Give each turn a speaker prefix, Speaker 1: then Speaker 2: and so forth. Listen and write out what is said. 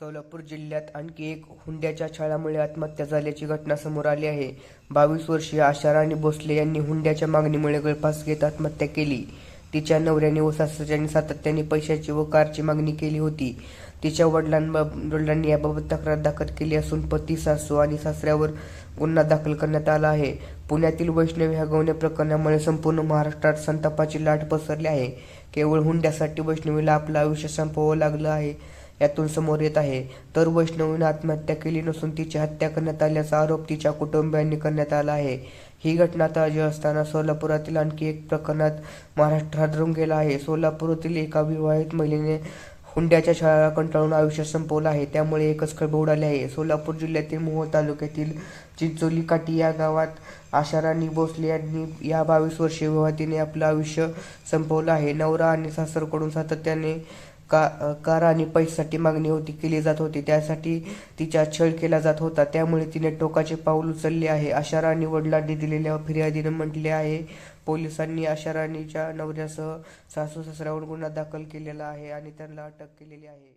Speaker 1: सोलापूर जिल्ह्यात आणखी एक हुंड्याच्या छळामुळे आत्महत्या झाल्याची घटना समोर आली आहे. बावीस वर्षीय आशा राणी भोसले यांनी हुंड्याच्या मागणीमुळे गळफास घेत आत्महत्या केली. तिच्या नवऱ्याने व सासऱ्याने सातत्याने पैशाची व कारची मागणी केली होती. तिच्या वडिलांबाब वडिलांनी याबाबत तक्रार दाखल केली असून पती सासू आणि सासऱ्यावर गुन्हा दाखल करण्यात आला आहे. पुण्यातील वैष्णवी हगवणे प्रकरणामुळे संपूर्ण महाराष्ट्रात संतापाची लाट पसरली आहे. केवळ हुंड्यासाठी वैष्णवीला आपलं आयुष्य संपवावं लागलं आहे. यातून समोर येत आहे. तर वैष्णवीनं आत्महत्या केली नसून तिची हत्या करण्यात आल्याचा आरोप तिच्या कुटुंबियांनी करण्यात आला आहे. ही घटना ताजी असताना सोलापुरातील आणखी एक प्रकरणात महाराष्ट्र हादरून गेला आहे. सोलापुरातील एका विवाहित महिलेने हुंड्याच्या छळाला कंटाळून आयुष्य संपवलं आहे. त्यामुळे एकच खळबळ उडाली आहे. सोलापूर जिल्ह्यातील मोहोळ तालुक्यातील चिंचोली काठी या गावात आशाराणी भोसले यांनी या बावीस वर्षीय विवाहातीने आपलं आयुष्य संपवलं आहे. नवरा आणि सासरकडून सातत्याने का कार आणि पैशासाठी मागणी होती केली जात होती. त्यासाठी तिचा छळ केला जात होता. त्यामुळे तिने टोकाचे पाऊल उचलले आहे. आशा राणी वडिलांनी दिलेल्या फिर्यादीनं म्हटले आहे पोलिसांनी आशा राणीच्या नवऱ्यासह सासू सासऱ्यावर गुन्हा दाखल केलेला आहे आणि त्यांना अटक केलेली आहे.